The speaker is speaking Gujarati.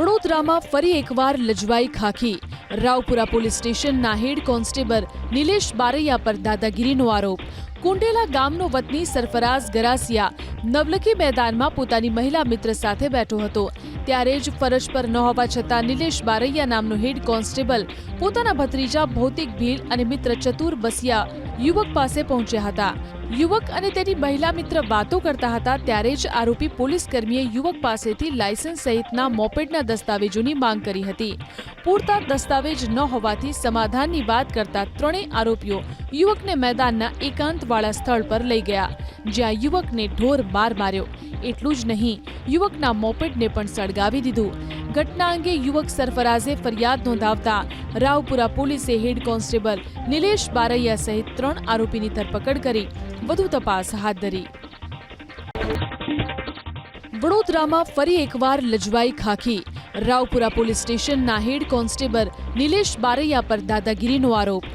વડોદરામાં ફરી એકવાર લજવાઈ ખાખી. રાવપુરા પોલીસ સ્ટેશનના હેડ કોન્સ્ટેબલ નિલેશ બારૈયા પર દાદાગીરીનો આરોપ. કુંડેલા ગામનો વતની સરફરાઝ ગરાસિયા નવલખી મેદાનમાં પોતાની મહિલા મિત્ર સાથે બેઠો હતો. ત્યારે જ ફરજ પર ન હોવા છતાં નિલેશ બારૈયા નામનો હેડ કોન્સ્ટેબલ, પોતાના ભત્રીજા ભૌતિક ભીલ અને મિત્ર ચતુર બસિયા યુવક પાસે પહોંચ્યા હતા. યુવક અને તેની મહિલા મિત્ર વાતો કરતા હતા ત્યારે જ આરોપી પોલીસ કર્મીએ યુવક પાસેથી લાયસન્સ સહિતના મોપેડના દસ્તાવેજોની માંગ કરી હતી. પૂરતા દસ્તાવેજ ન હોવાથી સમાધાનની વાત કરતા ત્રણેય આરોપીઓ યુવકને મેદાનના એકાંતવાળા સ્થળ પર લઈ ગયા, જ્યાં યુવકને ઢોર માર માર્યો. એટલું જ નહીં, યુવકના મોપેડને પણ સળગાવી દીધું. ઘટના અંગે યુવક સરફરાઝે ફરિયાદ નોંધાવતા રાવપુરા પોલીસે હેડ કોન્સ્ટેબલ નિલેશ બારૈયા સહિત ત્રણ આરોપીની ધરપકડ કરી. વધુ તપાસ હાથ ધરી. વડોદરામાં ફરી એકવાર લજવાઈ ખાખી. રાવપુરા પોલીસ સ્ટેશનના હેડ કોન્સ્ટેબલ નિલેશ બારૈયા પર દાદાગીરીનો આરોપ.